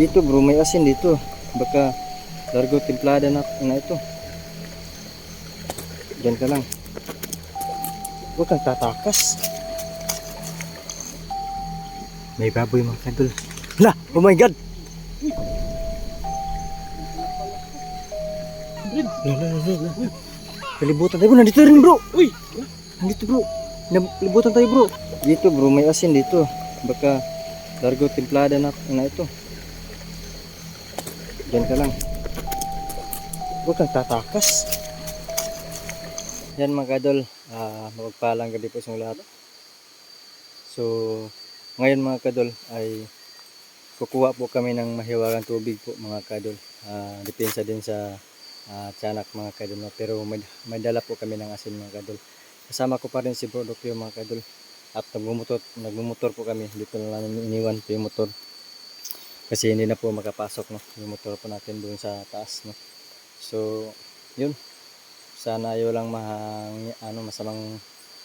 Dito bro, may asin dito. Baka largo templada na, na ito. Diyan ka lang. Huwag kang tatakas. May baboy mga kadol. La! Oh my God! La, la, la. Kalibutan tayo bro. Nandito rin bro. Uy! Nandito bro. Nalibutan tayo bro. Dito bro, may asin dito. Baka largo templada na, na ito. Diyan ka lang. Huwag kang tatakas. Yan mga kadol, uh, mapagpalang gabi po sa lahat. So, ngayon mga kadol ay kukuha po kami ng mahiwagang tubig po mga kadol. Uh, depensa din sa uh, tiyanak mga kadol. No? Pero may, may dala po kami ng asin mga kadol. Kasama ko pa rin si Bro Dokyo mga kadol. At nagmumotor, nagmumotor po kami. Dito na namin iniwan po yung motor. Kasi hindi na po makapasok no? yung motor po natin doon sa taas. No? So, yun. Sana ayaw lang mahang, ano, masamang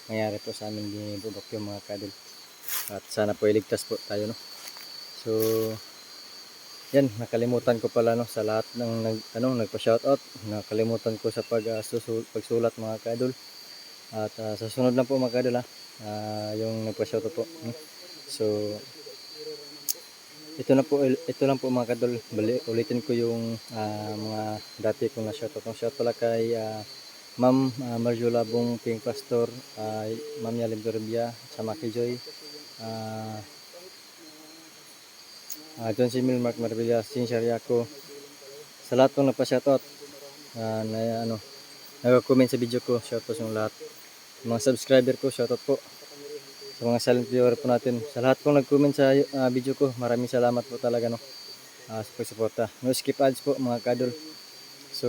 nangyari po sa amin ni Bro Dokyo mga kadol. At sana po iligtas po tayo. No? So, yan, nakalimutan ko pala no, sa lahat ng nag, ano, nagpa-shoutout. Nakalimutan ko sa pag, uh, susul- pagsulat mga kadol. At uh, sa sunod na po mga kadol ha, uh, yung nagpa-shoutout po. no? So, ito na po, ito lang po mga kadol. Bali, ulitin ko yung ah, mga dati kong na-shoutout. Ang shout pala kay ah, Ma'am uh, Marjola Bong Ping Pastor, uh, Ma'am Yalim Dorbia, sa Maki Joy, uh, uh, John Simil, Mark Marbilla, Sin Shariako, sa lahat pong nagpa-shoutout, uh, na ano, nag-comment sa video ko, shoutout sa lahat. Mga subscriber ko, shoutout po. Sa mga silent viewer po natin, sa lahat pong nag-comment sa uh, video ko, maraming salamat po talaga no, uh, sa pagsuporta. No skip ads po mga kadol. So,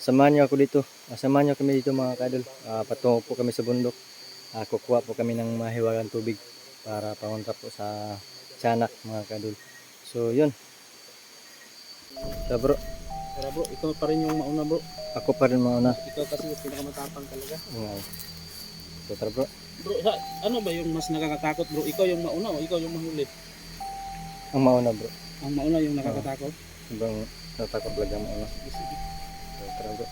samahan niyo ako dito. Uh, samahan niyo kami dito mga kadol. Uh, patungo po kami sa bundok. Uh, kukuha po kami ng mahiwagang tubig para pamunta po sa tiyanak mga kadol. So, yun. So, bro, Tara bro, ikaw pa rin yung mauna bro. ako pa rin mauna. Ikaw kasi yung pinakamatapang talaga. Ngay. So, tara bro. Bro, sa, ano ba yung mas nakakatakot bro? Ikaw yung mauna o ikaw yung mahuli? Ang mauna bro. Ang mauna yung nakakatakot? Ibang natakot talaga ang mauna. Sige. So, tara bro.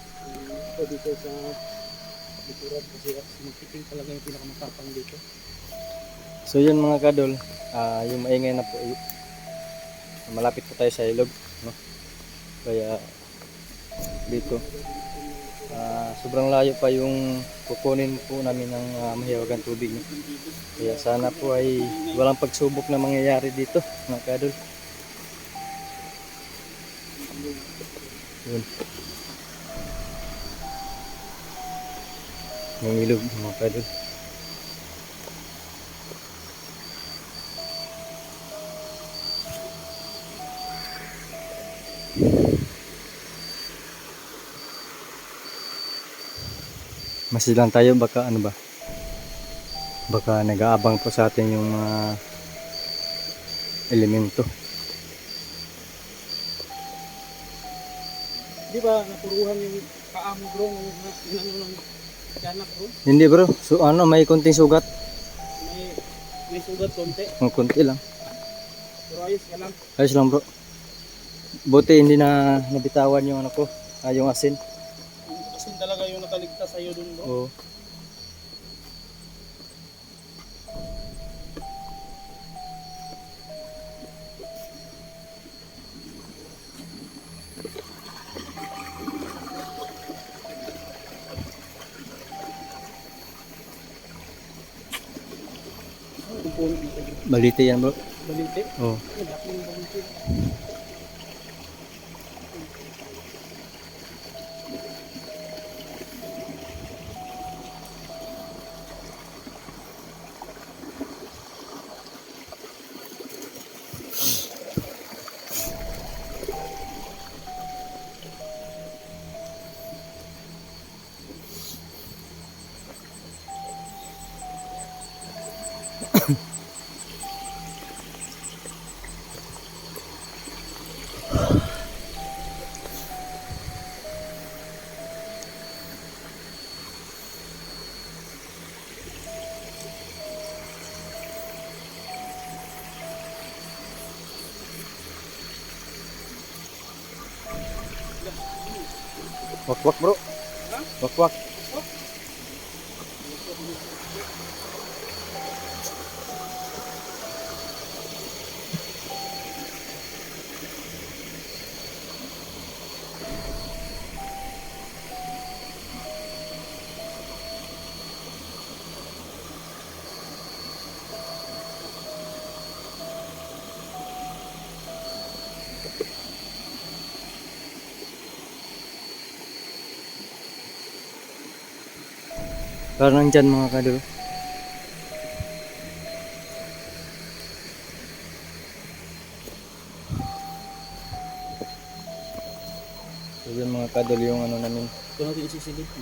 Ako dito sa likuran kasi magpiping talaga yung pinakamatapang dito. So yun mga kadol, ah yung maingay na po, y- malapit po tayo sa ilog, no? Kaya dito, ah sobrang layo pa yung kukunin po namin ng uh, mahiwagang tubig. Kaya sana po ay walang pagsubok na mangyayari dito, mga kadol. Yun. Yung ilog, mga kadol. Masilang tayo baka ano ba? Baka nag-aabang po sa atin yung mga elemento. Di ba napuruhan yung paa mo bro inano ng tiyanak bro? Hindi bro, so ano may konting sugat, May, may sugat konti. ang konti lang. Pero ayos ka lang. Ayos lang bro. Buti hindi na nabitawan yung ano ko, ah, yung asin. Kasi talaga yung nakaligtas sa'yo dun bro. Oo. Balite yan bro. Balite. Oo. Ang laki ng Wak wak bro. Wak wak. Parang nandyan mga kadol. So yun mga kadol yung ano namin,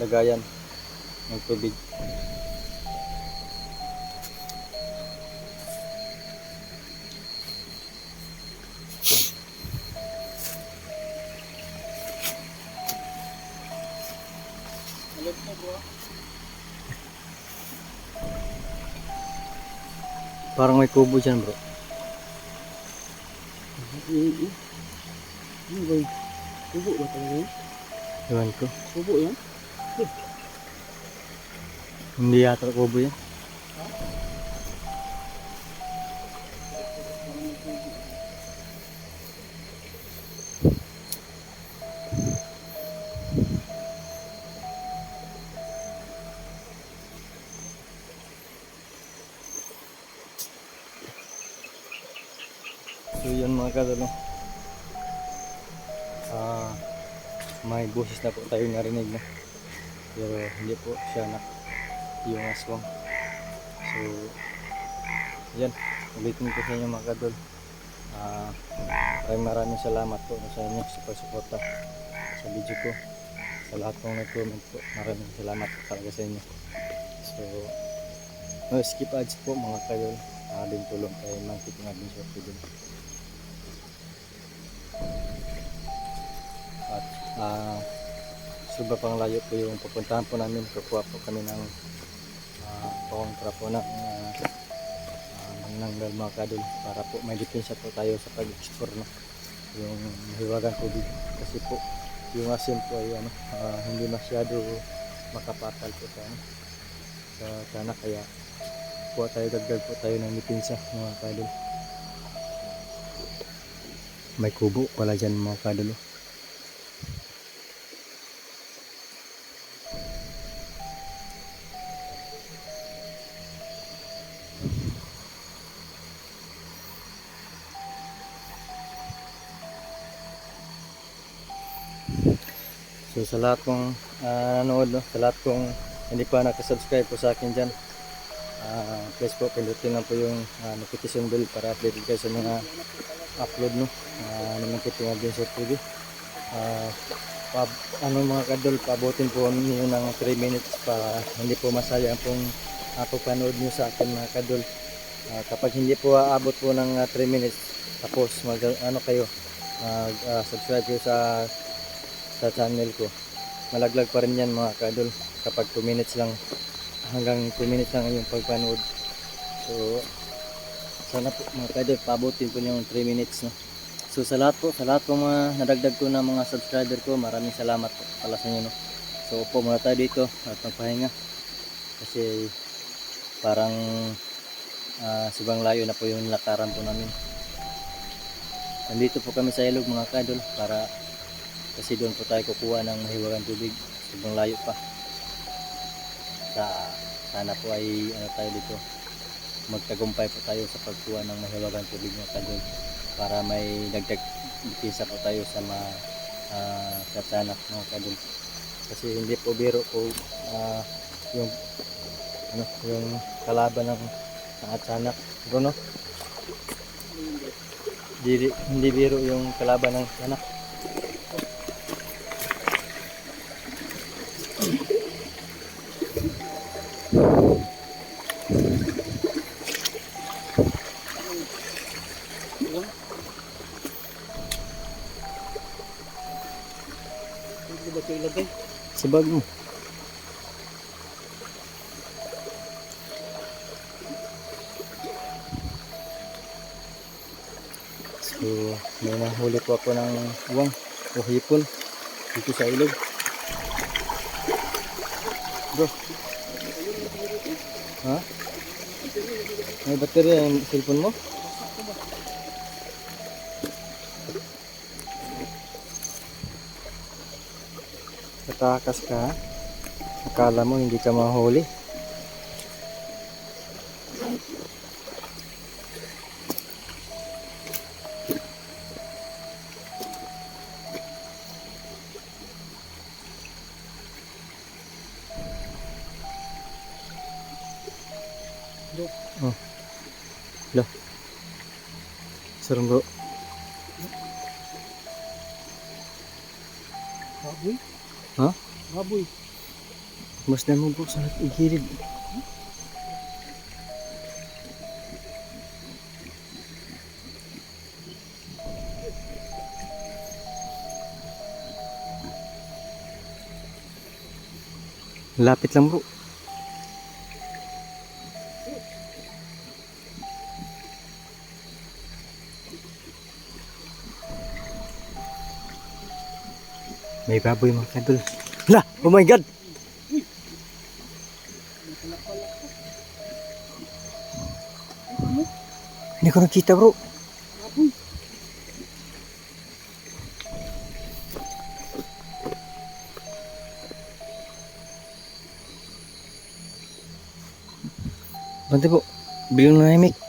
lagayan ng tubig. Parang may kubo dyan bro. Ano ba yun? Kubo ba talaga yun? Iwan ko. Kubo yan? Hindi yata kubo yan. So yun mga kadalo. Ah, may busis na po tayo narinig na. Pero hindi po siya na yung aswang. So, yan. Ulitin ko sa inyo mga kadol. Ah, maraming maraming salamat po sa inyo sa pagsuporta sa video ko. Sa lahat ng nag-comment po. Maraming salamat talaga sa inyo. So, no skip ads po mga kadol. Ah, din tulong Monkey ng Adventure po din. At sobra pang layo po yung pupuntahan po namin. Kukuha po kami ng uh, kontra po ng uh, mananggal mga kadol para po may depensa po tayo sa pag-explore no? yung mahiwagan tubig kasi po yung asin po ay ano, ah, hindi masyado makapatal po sa ano, sa sana kaya kuha tayo dagdag po tayo ng depensa mga kadol may kubo pala dyan mga kadol So sa lahat kong ah, nanood, no? sa lahat kong hindi pa nakasubscribe po sa akin dyan, ah, please po pindutin lang po yung ah, notification bell para updated kayo sa mga upload no. Uh, naman po tingnan din sa TV. Ah, pab, ano mga kadol, pabutin po niyo ng 3 minutes para hindi po masayang pong uh, panood nyo sa akin mga kadol. Ah, kapag hindi po aabot po ng 3 minutes, tapos mag, ano kayo, mag ah, subscribe kayo sa sa channel ko. Malaglag pa rin yan mga kadol kapag 2 minutes lang hanggang 2 minutes lang yung pagpanood. So sana po mga kadol pabutin po yung 3 minutes no. So sa lahat po, sa lahat po mga nadagdag ko na mga subscriber ko, maraming salamat po pala sa inyo no. So upo muna tayo dito at magpahinga. Kasi parang ah, subang layo na po yung lakaran po namin. Nandito po kami sa ilog mga kadol para kasi doon po tayo kukuha ng mahiwagang tubig. Sobrang layo pa. Sa sana po ay ano tayo dito magtagumpay po tayo sa pagkuha ng mahiwagang tubig mga kadol para may dagdag bitisa po tayo sa ma uh, sa sanak mga kadol kasi hindi po biro po ah, yung ano yung kalaban ng sanak Bruno hindi, hindi biro yung kalaban ng sanak Sibag mo. So, may nahuli po ako ng uwang o hipon dito sa ilog. Bro. Ha? May baterya yung cellphone mo? Tatakas ka ha? Akala mo hindi ka mahuli. Sarang bro. Ha? Baboy. Mas na mo bro sa igilid. Lapit lang bro. May baboy mga kadol. Hala! Oh my God! Hindi ko nakita bro. Bante po. Biglang nanahimik.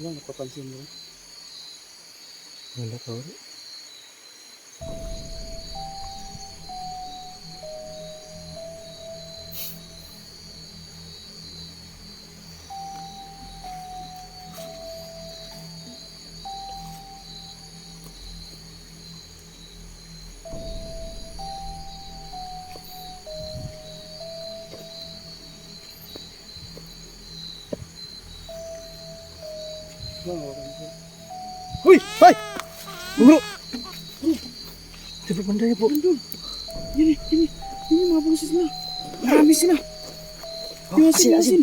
Wala, napapansin mo. Wala ka bro. Yan eh, yan eh. Yan yung mga boses na. Marami sila. Yung Oh, asin, asin, asin. asin.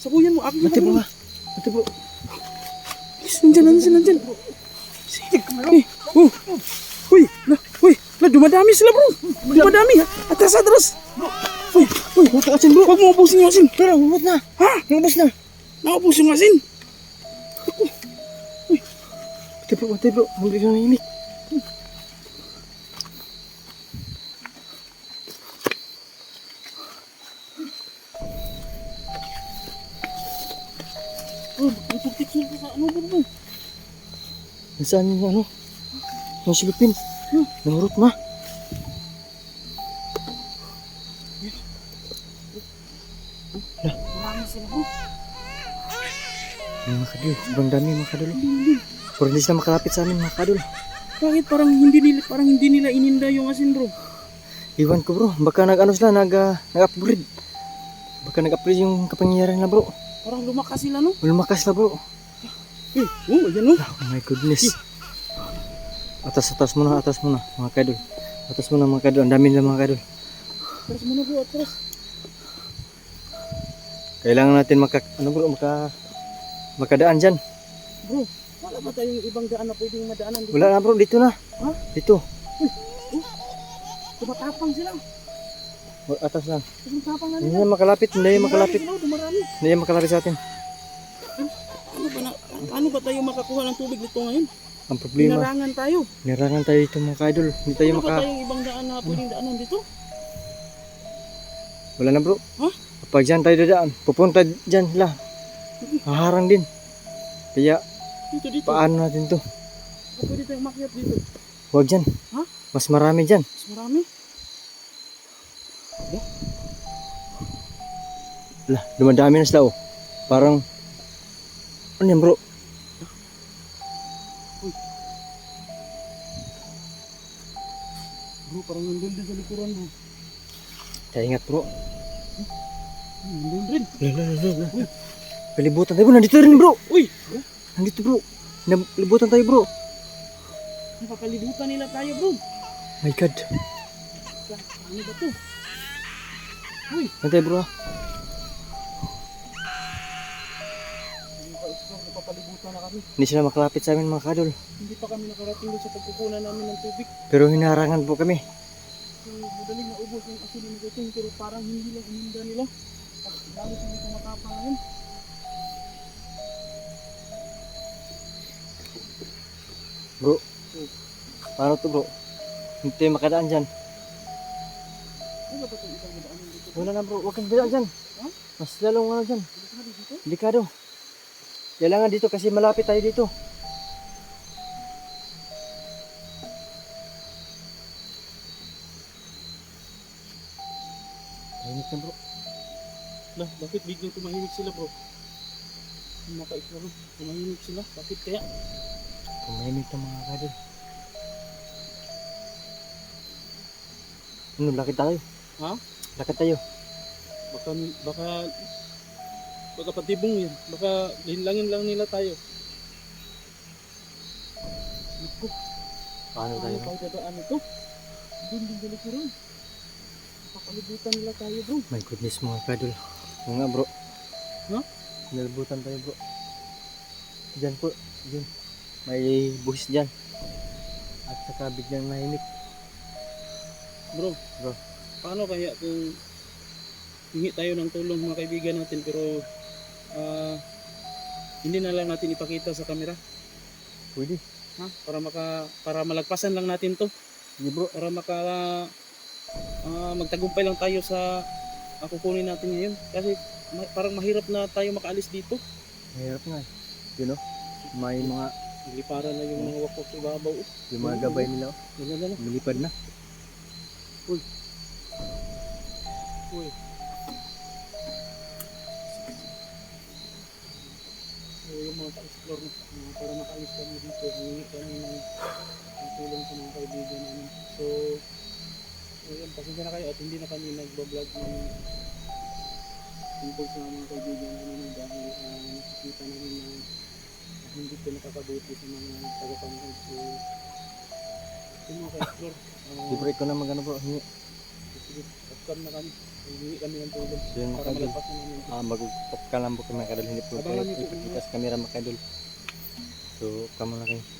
Sabuyan mo, akin Bante po nga. Bante po. Yes, nandyan, nandyan, nandyan. Sige, eh, oh. Uy, na, uy, na, dumadami sila bro. Dumadami, ha? Atras, atras. Uy, uy, Bata asin bro. huwag mo ubusin yung asin. Tara, umot na. Ha? Lumabas na. Naubos yung asin. Bante po, bante po. Biglang nanahimik. Oh, nagpuptik sila sa ano bro mo. Nasaan yung ano? Yung silupin. Nangurot na. Marami sila bro. Mga kadul. Sobrang dami mga kadul. Pero hindi sila makalapit sa amin mga kadul. Bakit parang hindi nila, parang hindi nila ininda yung asin bro? Iwan ko bro. Baka nag-ano sila, nag, uh, nag-upgrade. Baka nag-upgrade yung kapangyarihan nila bro. Parang lumakas sila no? Lumakas na bro. Eh, oh, ayan oh. Oh my goodness. Atas atas muna, atas muna mga kadol. Atas muna mga kadol. Ang dami nila mga kadol. Atras mo na bro, atras. Kailangan natin maka ano bro, maka makadaan diyan. Bro, wala ba tayong ibang daan na pwedeng madaanan dito? Wala na bro, dito na. Ha? Dito. Tumatapang sila. Atas lang. Tumatapang na Hindi nila. yan makalapit, hindi makalapit. Hindi makalapit sa atin. Ano ba, na, ano ba tayo makakuha ng tubig dito ngayon? Ang problema, Pinarangan tayo. nirangan tayo dito mga kadol. Hindi tayo Ano ba maka tayong ibang daan na pwedeng daanan dito? Wala na bro. Ha? Kapag dyan tayo dadaan, pupunta dyan sila. Haharang din. Kaya Dito, dito. paano natin to? Baka pwede tayong makiat dito. Huwag dyan. Ha? Mas marami dyan. Mas marami. Lah, dumadami na sila oh. Parang ano yan bro? Bro, parang nandun din sa likuran bro. Kaya ingat bro. Hmm, Nandun rin. Lah, lah, lah. Kalibutan tayo bro. Nandito rin bro. Uy! Nandito bro. Nalibutan tayo bro. Napapalibutan nila tayo bro. My God. Ano ba to? Hintay bro. ah. Hindi pa explore, napapalibutan na kami. Hindi sila makalapit sa amin mga kadol. Hindi pa kami nakarating sa pagkukunan namin ng tubig. Pero hinarangan po kami. So, madaling naubos yung asin ng guting pero parang hindi lang ininda nila. At lalo sa mga matapang ngayon. Bro. Paano to bro? Hindi tayo makadaan dyan. Wala na bro. Huwag kang bidaan dyan. Mas lalong ano dyan. Delikado. Kailangan dito kasi malapit tayo dito. Tahimik na bro. Lah, bakit biglang tumahimik sila bro? Yung maka-explore, tumahimik sila. Bakit kaya? Tumahimik na mga kadol. Ano, lakad tayo. Ha? Lakad tayo. Baka, baka, baka patibong yan. Baka linlangin lang nila tayo. Naku, Paano paano tayo? tayo dadaan ito? Doon din dali ko rin. Papalibutan nila tayo bro. My goodness mga kadol. Oo nga bro. No? Nalbutan tayo bro. Diyan po. Diyan. May buhis dyan. At saka biglang mahimik. Bro, Bro. paano kaya kung hingi tayo ng tulong mga kaibigan natin pero ah, hindi na lang natin ipakita sa camera Pwede. ha para maka para malagpasan lang natin to Sige bro. para maka ah, magtagumpay lang tayo sa uh, kukunin natin ngayon kasi ma- parang mahirap na tayo makaalis dito Mahirap nga. eh. You know? May mga Liparan na yung mga wakok sa ibabaw oh. yung mga gabay nila. Ganyan na lang. Lumipad na. Uy. So, yung mga ka-explore na uh, para makaalis kami dito, hingi kami ng ng tulong sa mga kaibigan namin. So, ayun, pasensya na kayo at hindi na kami nagbablog ng tungkol sa mga kaibigan namin dahil uh, nakikita namin na na hindi ko nakakabuti sa mga tagapanood. So, yung mga ka-explore, uh, Di bro, ikaw na magano bro. Hingi. sige, off-cam na kami. Hingi kami ng tulong So yun para malagpasan namin. ito. Ah, ka lang po kami. Hindi po tayo Abangan niyo po ipakita sa camera mga kadol. So, kamo na kayo.